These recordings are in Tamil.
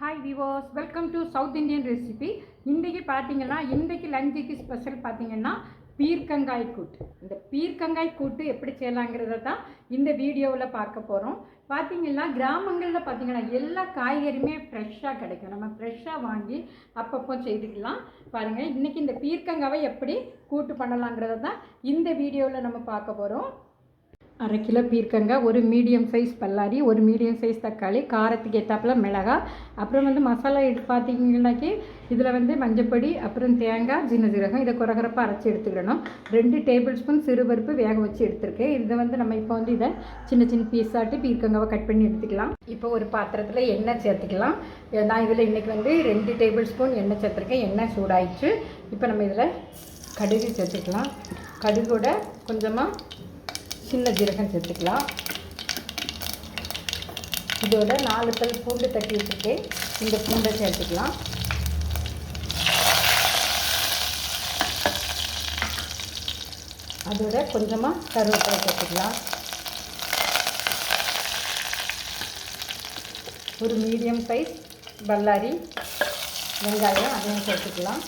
Hi விவோஸ் welcome to South Indian recipe இன்றைக்கி பார்த்தீங்கன்னா இன்றைக்கு லஞ்சுக்கு ஸ்பெஷல் பார்த்தீங்கன்னா பீர்க்கங்காய் கூட்டு. இந்த பீர்க்கங்காய் கூட்டு எப்படி செய்யலாங்கிறத தான் இந்த வீடியோவில் பார்க்க போகிறோம் பார்த்தீங்கன்னா கிராமங்களில் பார்த்தீங்கன்னா எல்லா காய்கறியுமே ஃப்ரெஷ்ஷாக கிடைக்கும். நம்ம ஃப்ரெஷ்ஷாக வாங்கி அப்பப்போ செய்துக்கலாம். பாருங்கள் இன்றைக்கி இந்த பீர்க்கங்காவை எப்படி கூட்டு பண்ணலாங்கிறத தான் இந்த வீடியோவில் நம்ம பார்க்க போகிறோம் அரை கிலோ பீர்க்கங்காய் ஒரு மீடியம் சைஸ் பல்லாரி ஒரு மீடியம் சைஸ் தக்காளி காரத்துக்கு ஏற்றாப்புல மிளகாய் அப்புறம் வந்து மசாலா எடுத்து பார்த்தீங்கன்னாக்கி இதில் வந்து மஞ்சப்பொடி அப்புறம் தேங்காய் சின்ன சீரகம் இதை குறகுறப்பாக அரைச்சி எடுத்துக்கிடணும். ரெண்டு டேபிள் ஸ்பூன் சிறுபருப்பு வேக வச்சு எடுத்துருக்கேன். இதை வந்து நம்ம இப்போ வந்து இதை சின்ன சின்ன பீஸாட்டு பீர்க்கங்காவை கட் பண்ணி எடுத்துக்கலாம். இப்போ ஒரு பாத்திரத்தில் எண்ணெய் சேர்த்துக்கலாம். நான் இதில் இன்றைக்கி வந்து ரெண்டு டேபிள் ஸ்பூன் எண்ணெய் சேர்த்துருக்கேன். எண்ணெய் சூடாயிடுச்சு. இப்போ நம்ம இதில் கடுகு சேர்த்துக்கலாம். கடுகோட கொஞ்சமாக சின்ன ஜீரகம் சேர்த்துக்கலாம். இதோட நாலு பல் பூண்டு தட்டி வச்சுருக்கேன் இந்த பூண்டை சேர்த்துக்கலாம். அதோட கொஞ்சமாக கருவேப்பிலை சேர்த்துக்கலாம். ஒரு மீடியம் சைஸ் பல்லாரி வெங்காயம் அதையும் சேர்த்துக்கலாம்.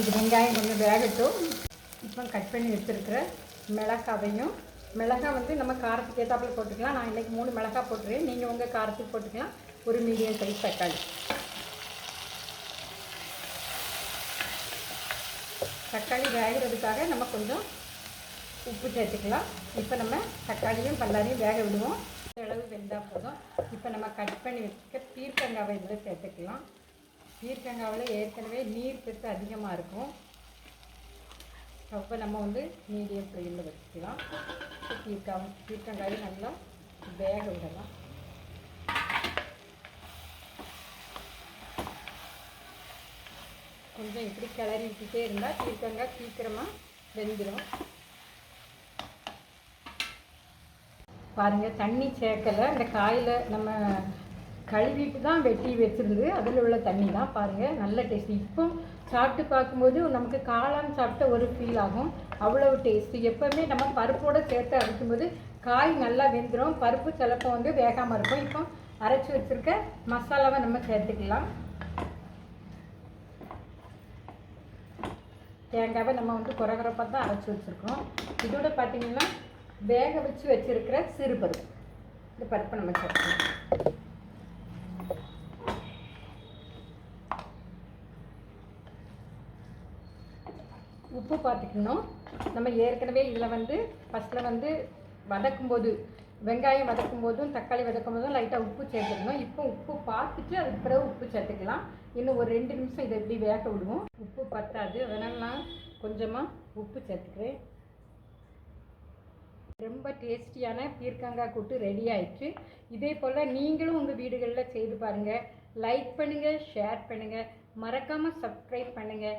இது வெங்காயம் கொஞ்சம் வேகட்டும். இப்போ கட் பண்ணி வச்சுருக்கிற மிளகாவையும் மிளகாய் வந்து நம்ம காரத்துக்கு ஏற்றாப்புல போட்டுக்கலாம். நான் இன்றைக்கி மூணு மிளகாய் போட்டுருக்கேன் நீங்கள் உங்கள் காரத்துக்கு போட்டுக்கலாம். ஒரு மீடியம் சைஸ் தக்காளி. தக்காளி வேகிறதுக்காக நம்ம கொஞ்சம் உப்பு சேர்த்துக்கலாம். இப்போ நம்ம தக்காளியும் பல்லாரியும் வேக விடுவோம். அளவு வெந்தால் போதும். இப்போ நம்ம கட் பண்ணி வச்சுக்க பீர்க்கங்காவை இதில் சேர்த்துக்கலாம். பீர்க்கங்காவில் ஏற்கனவே நீர் சத்து அதிகமாக இருக்கும். அப்போ நம்ம வந்து மீடியம் ஃப்ளேமில் வச்சுக்கலாம். பீர்க்காய் பீர்க்கங்காயும் நல்லா வேக விடலாம். கொஞ்சம் இப்படி கிளறி விட்டுட்டே இருந்தால் பீர்க்கங்காய் சீக்கிரமாக வெந்துடும் பாருங்கள் தண்ணி சேர்க்கலை. இந்த காயில் நம்ம கழுவிட்டு தான் வெட்டி வச்சுருந்து அதில் உள்ள தண்ணி தான் பாருங்கள் நல்ல டேஸ்ட் இப்போ சாப்பிட்டு பார்க்கும்போது நமக்கு காளான் சாப்பிட்ட ஒரு ஃபீல் ஆகும். அவ்வளோ டேஸ்ட்டு எப்போவுமே நம்ம பருப்போடு சேர்த்து அரைக்கும்போது காய் நல்லா வெந்துடும் பருப்பு சிலப்போ வந்து வேகாமல் இருக்கும். இப்போ அரைச்சி வச்சுருக்க மசாலாவை நம்ம சேர்த்துக்கலாம். தேங்காவை நம்ம வந்து குறகுறப்பாக தான் அரைச்சி வச்சுருக்கோம். இதோட பார்த்திங்கன்னா வேக வச்சு வச்சுருக்கிற சிறு பருப்பு இந்த பருப்பை நம்ம சேர்த்துக்கலாம். உப்பு பார்த்துக்கணும். நம்ம ஏற்கனவே இதில் வந்து ஃபஸ்ட்டில் வந்து வதக்கும்போது வெங்காயம் வதக்கும் போதும் தக்காளி வதக்கும் போதும் லைட்டாக உப்பு சேர்த்துக்கணும் இப்போ உப்பு பார்த்துட்டு அதுக்கு பிறகு உப்பு சேர்த்துக்கலாம். இன்னும் ஒரு ரெண்டு நிமிஷம் இதை எப்படி வேக விடுவோம். உப்பு பத்தாது. அதனால் நான் கொஞ்சமாக உப்பு சேர்த்துக்கிறேன். ரொம்ப டேஸ்டியான பீர்க்கங்காய் கூட்டு ரெடி ஆயிடுச்சு. இதே போல் நீங்களும் உங்கள் வீடுகளில் செய்து பாருங்கள் லைக் பண்ணுங்கள் ஷேர் பண்ணுங்கள் மறக்காமல் சப்ஸ்கிரைப் பண்ணுங்கள்